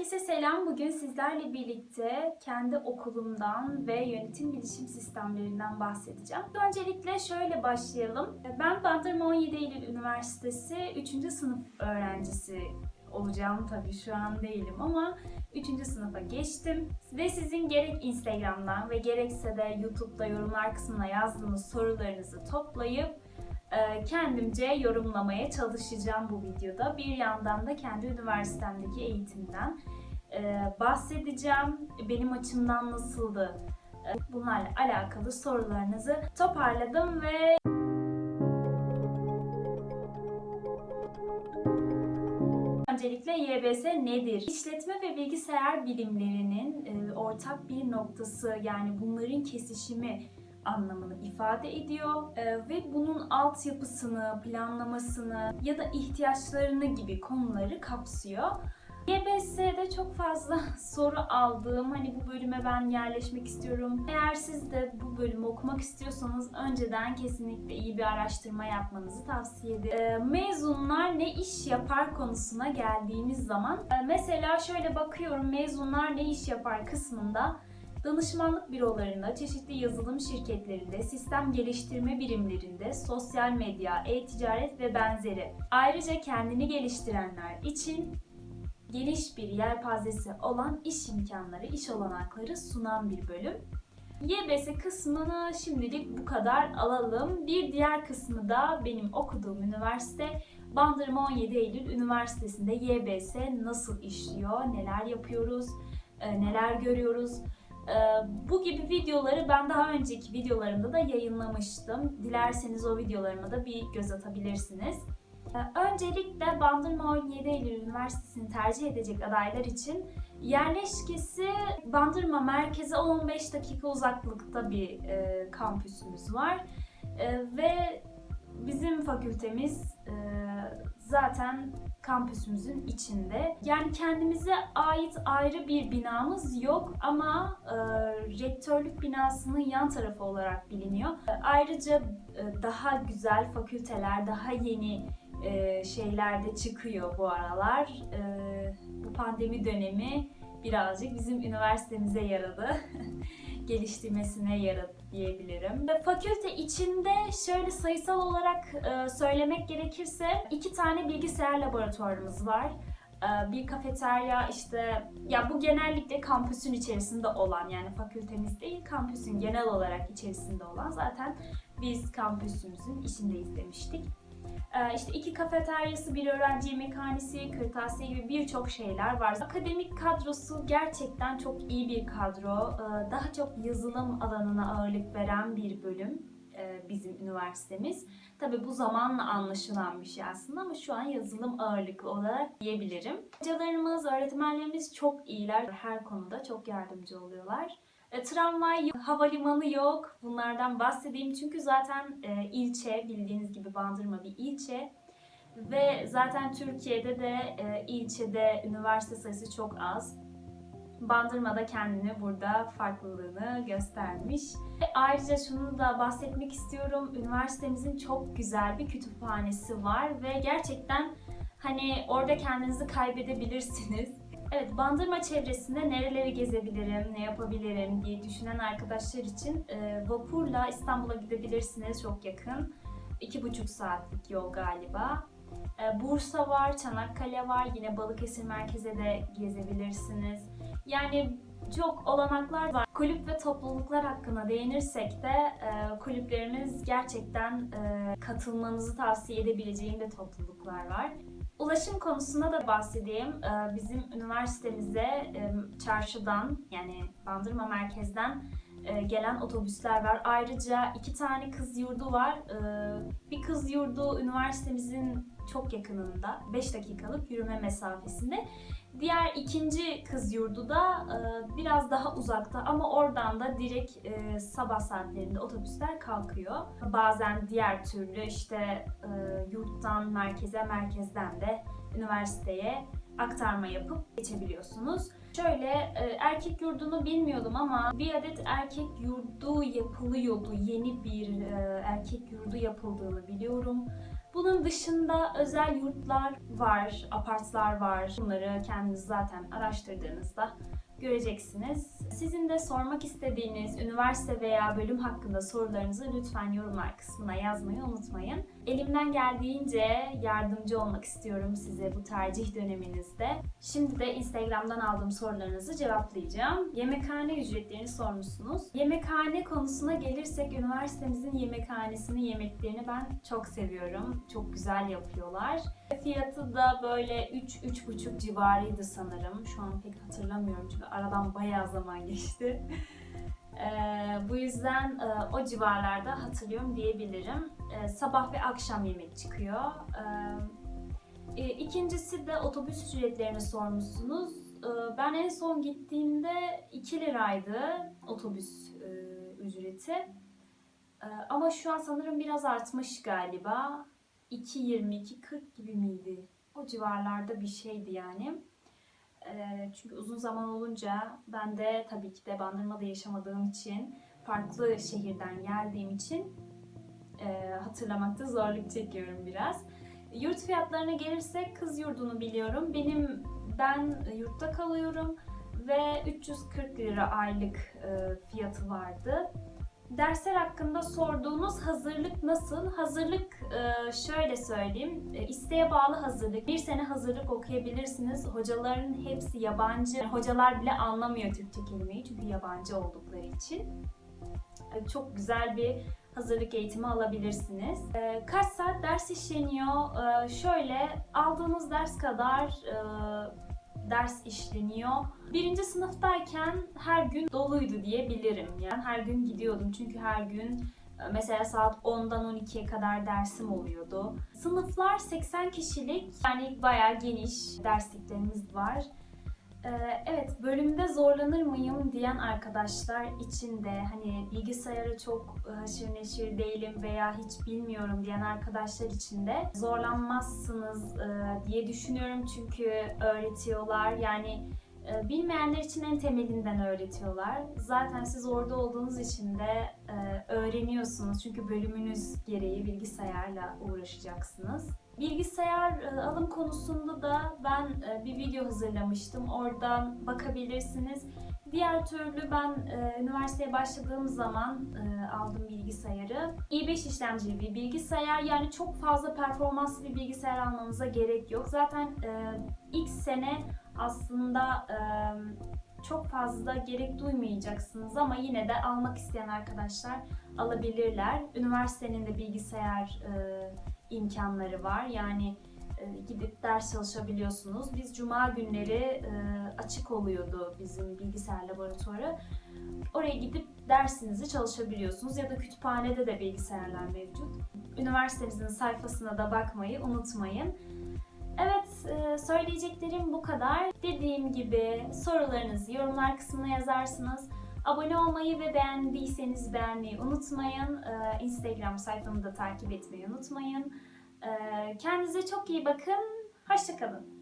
Herkese selam. Bugün sizlerle birlikte kendi okulumdan ve yönetim bilişim sistemlerinden bahsedeceğim. Öncelikle şöyle başlayalım. Ben Bandırma 17 Eylül Üniversitesi 3. sınıf öğrencisi olacağım tabii şu an değilim ama 3. sınıfa geçtim ve sizin gerek Instagram'dan ve gerekse de YouTube'da yorumlar kısmına yazdığınız sorularınızı toplayıp kendimce yorumlamaya çalışacağım bu videoda. Bir yandan da kendi üniversitemdeki eğitimden e, bahsedeceğim. Benim açımdan nasıldı? E, Bunlarla alakalı sorularınızı toparladım ve Öncelikle YBS nedir? İşletme ve bilgisayar bilimlerinin e, ortak bir noktası yani bunların kesişimi anlamını ifade ediyor E, ve bunun altyapısını, planlamasını ya da ihtiyaçlarını gibi konuları kapsıyor. YBS'de çok fazla soru aldığım, hani bu bölüme ben yerleşmek istiyorum. Eğer siz de bu bölümü okumak istiyorsanız önceden kesinlikle iyi bir araştırma yapmanızı tavsiye ederim. Ee, mezunlar ne iş yapar konusuna geldiğimiz zaman e, mesela şöyle bakıyorum mezunlar ne iş yapar kısmında danışmanlık bürolarında, çeşitli yazılım şirketlerinde, sistem geliştirme birimlerinde, sosyal medya, e-ticaret ve benzeri. Ayrıca kendini geliştirenler için geniş bir yelpazesi olan iş imkanları, iş olanakları sunan bir bölüm. YBS kısmını şimdilik bu kadar alalım. Bir diğer kısmı da benim okuduğum üniversite Bandırma 17 Eylül Üniversitesi'nde YBS nasıl işliyor, neler yapıyoruz, e, neler görüyoruz. E, Bu gibi videoları ben daha önceki videolarımda da yayınlamıştım. Dilerseniz o videolarıma da bir göz atabilirsiniz. Ee, Öncelikle Bandırma 17 Eylül Üniversitesi'ni tercih edecek adaylar için yerleşkesi Bandırma merkeze 15 dakika uzaklıkta bir e, kampüsümüz var. E, ve bizim fakültemiz e, zaten kampüsümüzün içinde. Yani kendimize ait ayrı bir binamız yok ama e, rektörlük binasının yan tarafı olarak biliniyor. E, ayrıca e, daha güzel fakülteler, daha yeni e, şeyler de çıkıyor bu aralar. E, bu pandemi dönemi birazcık bizim üniversitemize yaradı. geliştirmesine yaradı diyebilirim. Ve fakülte içinde şöyle sayısal olarak e, söylemek gerekirse iki tane bilgisayar laboratuvarımız var. E, bir kafeterya işte ya bu genellikle kampüsün içerisinde olan yani fakültemiz değil kampüsün genel olarak içerisinde olan zaten biz kampüsümüzün içindeyiz demiştik. Ee, işte iki kafeteryası, bir öğrenci yemekhanesi, kırtasiye gibi birçok şeyler var. Akademik kadrosu gerçekten çok iyi bir kadro. Ee, Daha çok yazılım alanına ağırlık veren bir bölüm e, bizim üniversitemiz. Tabi bu zamanla anlaşılan bir şey aslında ama şu an yazılım ağırlıklı olarak diyebilirim. Hocalarımız, öğretmenlerimiz çok iyiler. Her konuda çok yardımcı oluyorlar. E, Tramvay yok, havalimanı yok. Bunlardan bahsedeyim çünkü zaten e, ilçe bildiğiniz gibi Bandırma bir ilçe ve zaten Türkiye'de de e, ilçede üniversite sayısı çok az. Bandırma'da kendini burada farklılığını göstermiş. Ve ayrıca şunu da bahsetmek istiyorum. Üniversitemizin çok güzel bir kütüphanesi var ve gerçekten hani orada kendinizi kaybedebilirsiniz. Evet, Bandırma çevresinde nereleri gezebilirim, ne yapabilirim diye düşünen arkadaşlar için e, vapurla İstanbul'a gidebilirsiniz. Çok yakın. İki buçuk saatlik yol galiba. E, Bursa var, Çanakkale var. Yine Balıkesir merkeze de gezebilirsiniz. Yani çok olanaklar var. Kulüp ve topluluklar hakkında değinirsek de e, kulüplerimiz gerçekten e, katılmanızı tavsiye edebileceğim de topluluklar var. Ulaşım konusuna da bahsedeyim. Ee, Bizim üniversitemize çarşıdan yani Bandırma merkezden e, gelen otobüsler var. Ayrıca iki tane kız yurdu var. Ee, Bir kız yurdu üniversitemizin çok yakınında, 5 dakikalık yürüme mesafesinde. Diğer ikinci kız yurdu da e, biraz daha uzakta ama oradan da direkt e, sabah saatlerinde otobüsler kalkıyor. Bazen diğer türlü işte e, yurttan merkeze, merkezden de üniversiteye aktarma yapıp geçebiliyorsunuz. Şöyle e, erkek yurdunu bilmiyordum ama bir adet erkek yurdu yapılıyordu. Yeni bir e, erkek yurdu yapıldığını biliyorum. Bunun dışında özel yurtlar var, apartlar var. Bunları kendiniz zaten araştırdığınızda göreceksiniz. Sizin de sormak istediğiniz üniversite veya bölüm hakkında sorularınızı lütfen yorumlar kısmına yazmayı unutmayın. Elimden geldiğince yardımcı olmak istiyorum size bu tercih döneminizde. Şimdi de Instagram'dan aldığım sorularınızı cevaplayacağım. Yemekhane ücretlerini sormuşsunuz. Yemekhane konusuna gelirsek üniversitemizin yemekhanesinin yemeklerini ben çok seviyorum. Çok güzel yapıyorlar. Fiyatı da böyle 3-3,5 civarıydı sanırım. Şu an pek hatırlamıyorum çünkü aradan bayağı zaman geçti. Ee, bu yüzden e, o civarlarda hatırlıyorum diyebilirim. Ee, sabah ve akşam yemek çıkıyor. Ee, e, ikincisi de otobüs ücretlerini sormuşsunuz. Ee, ben en son gittiğimde 2 liraydı otobüs e, ücreti. Ee, ama şu an sanırım biraz artmış galiba. 2.22-40 gibi miydi? O civarlarda bir şeydi yani. Çünkü uzun zaman olunca ben de tabii ki de Bandırma'da yaşamadığım için, farklı şehirden geldiğim için hatırlamakta zorluk çekiyorum biraz. Yurt fiyatlarına gelirsek kız yurdunu biliyorum. Benim ben yurtta kalıyorum ve 340 lira aylık fiyatı vardı. Dersler hakkında sorduğunuz hazırlık nasıl? Hazırlık e, şöyle söyleyeyim. E, isteğe bağlı hazırlık. Bir sene hazırlık okuyabilirsiniz. Hocaların hepsi yabancı. Hocalar bile anlamıyor Türkçe kelimeyi çünkü yabancı oldukları için. E, Çok güzel bir hazırlık eğitimi alabilirsiniz. Kaç saat ders işleniyor? Şöyle aldığınız ders kadar ders işleniyor. Birinci sınıftayken her gün doluydu diyebilirim. Yani her gün gidiyordum çünkü her gün e, mesela saat 10'dan 12'ye kadar dersim oluyordu. Sınıflar 80 kişilik yani bayağı geniş dersliklerimiz var. Ee, Evet, bölümde zorlanır mıyım diyen arkadaşlar için de hani bilgisayara çok e, haşır neşir değilim veya hiç bilmiyorum diyen arkadaşlar için de zorlanmazsınız e, diye düşünüyorum çünkü öğretiyorlar yani e, bilmeyenler için en temelinden öğretiyorlar. Zaten siz orada olduğunuz için de öğreniyorsunuz çünkü bölümünüz gereği bilgisayarla uğraşacaksınız. Bilgisayar e, alım konusunda da ben e, bir video hazırlamıştım. Oradan bakabilirsiniz. Diğer türlü ben e, üniversiteye başladığım zaman e, aldım bilgisayarı. i5 işlemcili bir bilgisayar. Yani çok fazla performanslı bir bilgisayar almanıza gerek yok. Zaten e, ilk sene aslında e, çok fazla gerek duymayacaksınız ama yine de almak isteyen arkadaşlar alabilirler. Üniversitenin de bilgisayar e, imkanları var. Yani e, gidip ders çalışabiliyorsunuz. Biz cuma günleri e, açık oluyordu bizim bilgisayar laboratuvarı. Oraya gidip dersinizi çalışabiliyorsunuz ya da kütüphanede de bilgisayarlar mevcut. Üniversitemizin sayfasına da bakmayı unutmayın. Söyleyeceklerim bu kadar. Dediğim gibi sorularınızı yorumlar kısmına yazarsınız. Abone olmayı ve beğendiyseniz beğenmeyi unutmayın. E, Instagram sayfamı da takip etmeyi unutmayın. E, Kendinize çok iyi bakın. Hoşçakalın.